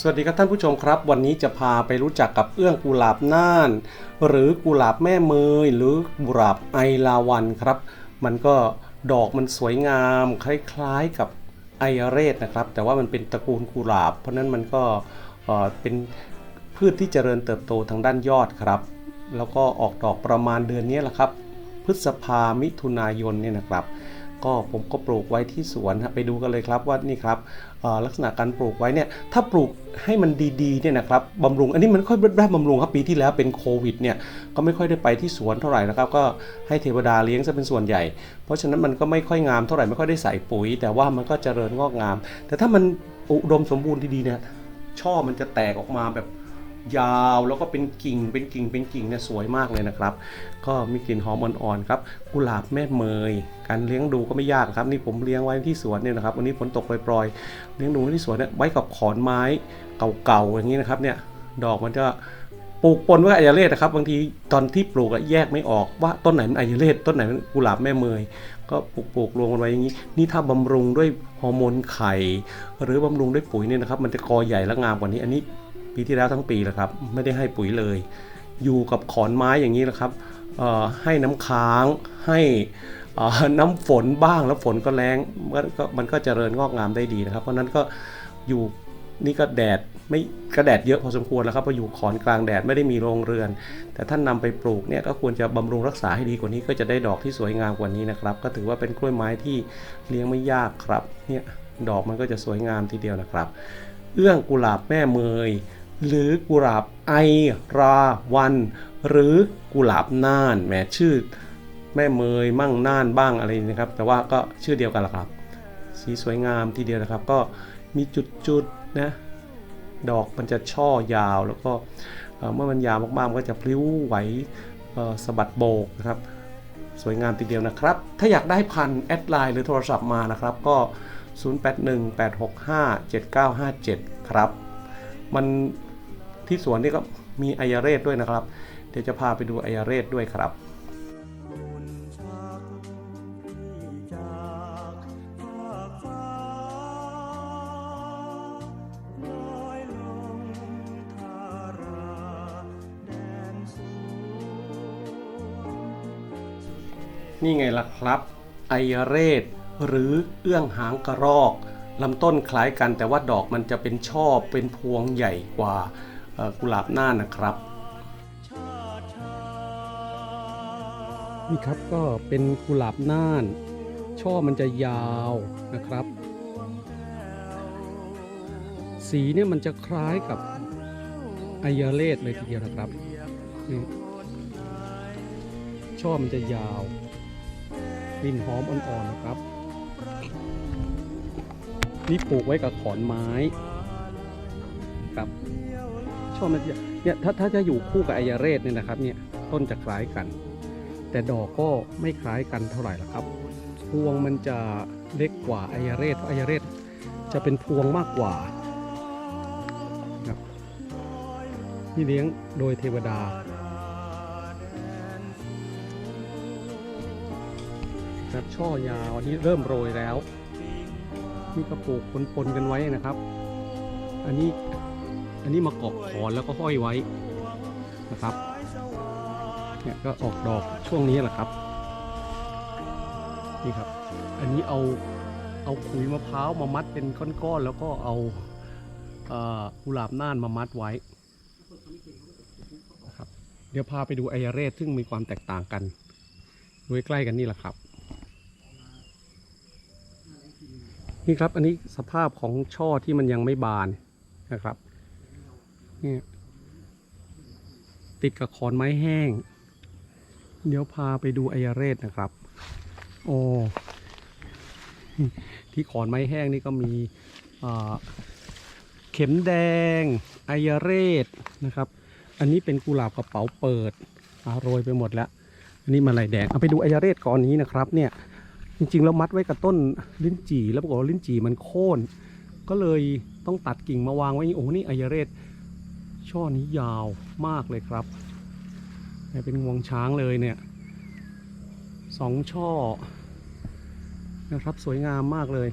สวัสดีครับท่านผู้ชมครับ วันนี้จะพาไปรู้จักกับเอื้องกุหลาบน่าน หรือกุหลาบแม่เมยหรือกุหลาบไอลาวันครับ มันก็ดอกมันสวยงาม คล้ายๆกับไอเรศนะครับ แต่ว่ามันเป็นตระกูลกุหลาบ เพราะนั้นมันก็เอ่อเป็นพืชที่เจริญเติบโตทางด้านยอดครับ แล้วก็ออกดอกประมาณเดือนนี้แหละครับ พฤษภามิถุนายนเนี่ยนะครับ ก็ผมก็ปลูกไว้ที่สวนครับไปดูกันเลยครับว่านี่ครับลักษณะการปลูกไว้เนี่ยถ้าปลูกให้มันดีๆเนี่ยนะครับบำรุง อันนี้มันค่อยได้บำรุงครับปีที่แล้วเป็นโควิดเนี่ยก็ไม่ค่อยได้ไปที่สวนเท่าไหร่นะครับก็ให้เทวดาเลี้ยงซะเป็นส่วนใหญ่ เพราะฉะนั้นมันก็ไม่ค่อยงามเท่าไหร่ไม่ค่อยได้ใส่ปุ๋ย แต่ว่ามันก็เจริญงอกงาม แต่ถ้ามันอุดมสมบูรณ์ดีๆเนี่ยช่อมันจะแตกออกมาแบบ ยาวแล้วก็เป็นกิ่งเป็นกิ่งเป็นกิ่งเนี่ยสวยมากเลยนะครับ ก็มีกลิ่นหอมอ่อนๆครับกุหลาบแม่เมย การเลี้ยงดูก็ไม่ยากครับนี่ผมเลี้ยงไว้ที่สวนเนี่ยนะครับวันนี้ฝนตกปล่อยๆเลี้ยงดูไว้ที่สวนเนี่ยไว้กับขอนไม้เก่าๆอย่างนี้นะครับเนี่ยดอกมันจะปลูกปนว้กับไอยาเลสนะครับบางทีตอนที่ปลูกอะแยกไม่ออกว่าต้นไหนมันไอยาเลสต้นไหนมันกุหลาบแม่เมย ก็ปลูกปลูกรวมกันไว้อย่างนี้ นี่ถ้าบำรุงด้วยฮอร์โมนไข่ หรือบำรุงด้วยปุ๋ยเนี่ยนะครับ มันจะกอใหญ่และงามกว่านี้อันนี้ ปีที่แล้วทั้งปีแหละครับ ไม่ได้ให้ปุ๋ยเลย อยู่กับขอนไม้อย่างนี้นะครับให้น้ำค้างให้น้ำฝนบ้างแล้วฝนก็แรงมันก็มันก็เจริญงอกงามได้ดีนะครับ เพราะนั้นก็อยู่นี่ก็แดดไม่ก็แดดเยอะพอสมควรแล้วครับเพราะอยู่ขอนกลางแดดไม่ได้มีโรงเรือน แต่ท่านนำไปปลูกเนี่ยก็ควรจะบำรุงรักษาให้ดีกว่านี้ก็จะได้ดอกที่สวยงามกว่านี้นะครับ ก็ถือว่าเป็นกล้วยไม้ที่เลี้ยงไม่ยากครับเนี่ยดอกมันก็จะสวยงามทีเดียวนะครับ เอื้องกุหลาบแม่เมย หรือกุหลาบไอราวัน หรือกุหลาบน่านแหมชื่อแม่เมยมั่งน่านบ้างอะไรนะครับ แต่ว่าก็ชื่อเดียวกันแหละครับ สีสวยงามทีเดียวนะครับ ก็มีจุดๆนะดอกมันจะช่อยาวแล้วก็เมื่อมันยาวมากๆมันก็จะพลิ้วไหวสะบัดโบกนะครับ สวยงามทีเดียวนะครับ ถ้าอยากได้พันแอดไลน์หรือโทรศัพท์มานะครับก็ 0818657957 ครับ มัน ที่สวนนี่ก็มีไอยาเรศด้วยนะครับ เดี๋ยวจะพาไปดูไอยาเรศด้วยครับนี่ไงล่ะครับ ไอยเรศหรือเอื้องหางกระรอกลำต้นคล้ายกันแต่ว่าดอกมันจะเป็นช่อเป็นพวงใหญ่กว่า กุหลาบหน้านะครับนี่ครับก็เป็นกุหลาบน่าน ช่อมันจะยาวนะครับ สีเนี่ยมันจะคล้ายกับไอยาเลศเลยทีเดียวนะครับช่อมันจะยาวกลิ่นหอมอ่อนๆนะครับ นี่ปลูกไว้กับขอนไม้ครับ ช่อมันจะเนี่ยถ้าถ้าจะอยู่คู่กับไอยาเรศเนี่ยนะครับเนี่ยต้นจะคล้ายกัน แต่ดอกก็ไม่คล้ายกันเท่าไหร่ละครับ พวงมันจะเล็กกว่าไอยาเรศเพราะไอยาเรศจะเป็นพวงมากกว่าครับนี่เลี้ยงโดยเทวดาครับช่อยาวอันนี้เริ่มโรยแล้ว นี่ก็ปลูกปนๆกันไว้นะครับ อันนี้ อันนี้มาเกาะขอนแล้วก็ห้อยไว้นะครับเนี่ยก็ออกดอกช่วงนี้แหละครับนี่ครับ อันนี้เอาเอาขุยมะพร้าวมามัดเป็นก้อนๆแล้วก็เอาอุหลาบน่านมามัดไว้นะครับเดี๋ยวพาไปดูไอยาเรศซึ่งมีความแตกต่างกันดูใกล้กันนี่แหละครับ นี่ครับอันนี้สภาพของช่อที่มันยังไม่บานนะครับ นี่ติดกับขอนไม้แห้ง เดี๋ยวพาไปดูไอยาเรศนะครับ โอ้ที่ขอนไม้แห้งนี่ก็มีเข็มแดงไอยาเรศนะครับ อันนี้เป็นกุหลาบกระเป๋าเปิดอาโรยไปหมดแล้ว อันนี้มาลายแดงเอาไปดูไอยาเรศก่อนนี้นะครับ เนี่ยจริงๆแล้วมัดไว้กับต้นลิ้นจี่แล้วปรากฏว่าลิ้นจี่มันโค่นก็เลยต้องตัดกิ่งมาวางไว้โอ้โหนี่ไอยาเรศ ช่อนี้ยาวมากเลยครับเนี่ยเป็นงวงช้างเลยเนี่ยสองช่อนะครับสวยงามมากเลย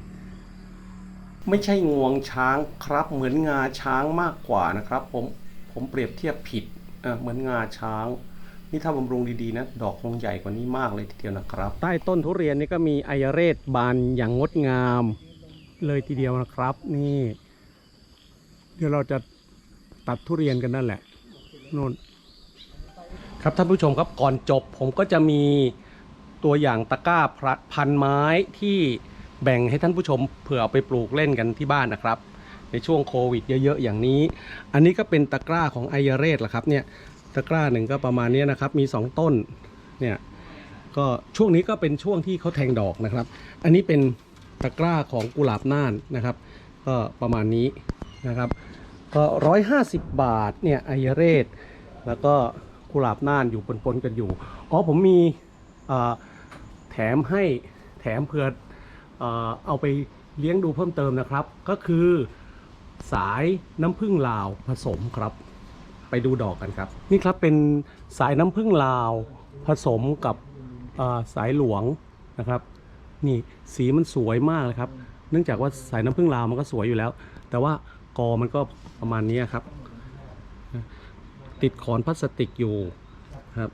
ไม่ใช่งวงช้างครับ เหมือนงาช้างมากกว่านะครับ ผมผมเปรียบเทียบผิดเอ่อเหมือนงาช้างนี่ถ้าบำรุงดีๆนะดอกคงใหญ่กว่านี้มากเลยทีเดียวนะครับ ใต้ต้นทุเรียนนี่ก็มีไอยเรศบานอย่างงดงามเลยทีเดียวนะครับ นี่ เดี๋ยวเราจะ ตัดทุเรียนกันนั่นแหละนู่นครับท่านผู้ชมครับก่อนจบผมก็จะมีตัวอย่างตะกร้าพ,พันไม้ที่แบ่งให้ท่านผู้ชมเผื่อเอาไปปลูกเล่นกันที่บ้านนะครับ ในช่วงโควิดเยอะๆอย่างนี้ อันนี้ก็เป็นตะกร้าของไอยเรศแหละครับเนี่ยตะกร้าหนึ่งก็ประมาณนี้นะครับมี 2 ต้นเนี่ยก็ช่วงนี้ก็เป็นช่วงที่เขาแทงดอกนะครับ อันนี้เป็นตะกร้าของกุหลาบน่านนะครับ ก็ประมาณนี้นะครับ ก็ร้อยห้าสิบบาทเนี่ยไอยเรศแล้วก็กุหลาบน่านอยู่ปนๆกันอยู่ อ๋อผมมีแถมให้แถมเพื่อเอ่อเอาไปเลี้ยงดูเพิ่มเติมนะครับ ก็คือสายน้ำผึ้งลาวผสมครับ ไปดูดอกกันครับ นี่ครับเป็นสายน้ำผึ้งลาวผสมกับสายหลวงนะครับ นี่สีมันสวยมากเลยครับ เนื่องจากว่าสายน้ำผึ้งลาวมันก็สวยอยู่แล้ว แต่ว่า กอมันก็ประมาณนี้ครับ ติดขอนพลาสติกอยู่ครับ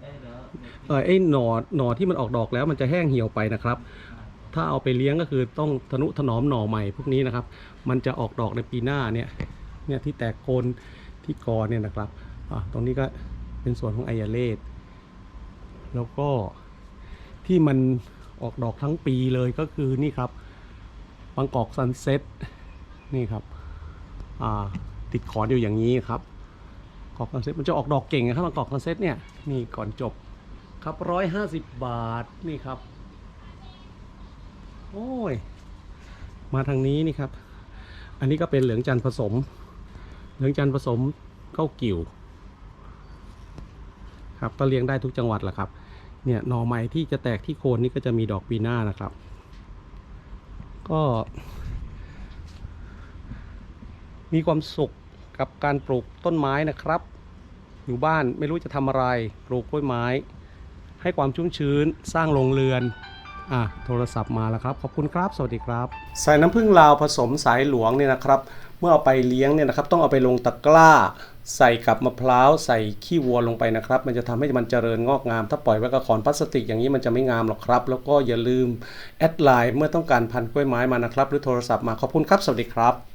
เออไอ้หนอหนอที่มันออกดอกแล้วมันจะแห้งเหี่ยวไปนะครับ ถ้าเอาไปเลี้ยงก็คือต้องทนุถนอมหน่อใหม่พวกนี้นะครับ มันจะออกดอกในปีหน้าเนี่ยเนี่ยที่แตกโคนที่กอเนี่ยนะครับอะตรงนี้ก็เป็นส่วนของไอยาเลดแล้วก็ที่มันออกดอกทั้งปีเลยก็คือนี่ครับบางกอกซันเซ็ตนี่ครับ ติดขอนอยู่อย่างนี้ครับกอกคอนเซ็ตมันจะออกดอกเก่งนะครับกอกคอนเซ็ตเนี่ยนี่ก่อนจบครับร้อยห้าสิบบาทนี่ครับ โอ้ย มาทางนี้นี่ครับ อันนี้ก็เป็นเหลืองจันผสม เหลืองจันผสมเก้ากิ่วครับก็เลี้ยงได้ทุกจังหวัดแหละครับ เนี่ยหน่อไม้ที่จะแตกที่โคนนี่ก็จะมีดอกปีหน้านะครับ ก็ มีความสุขกับการปลูกต้นไม้นะครับ อยู่บ้านไม่รู้จะทำอะไร ปลูกกล้วยไม้ ให้ความชุ่มชื้นสร้างโรงเรือนอะโทรศัพท์มาแล้วครับ ขอบคุณครับ สวัสดีครับ สายน้ำผึ้งลาวผสมสายหลวงเนี่ยนะครับ เมื่อเอาไปเลี้ยงเนี่ยนะครับต้องเอาไปลงตะกร้า ใส่กับมะพร้าวใส่ขี้วัวลงไปนะครับ มันจะทำให้มันเจริญงอกงาม ถ้าปล่อยไว้กับขอนพลาสติกอย่างนี้มันจะไม่งามหรอกครับ แล้วก็อย่าลืมแอดไลน์เมื่อต้องการพันกล้วยไม้มานะครับ หรือโทรศัพท์มาขอบคุณครับ สวัสดีครับ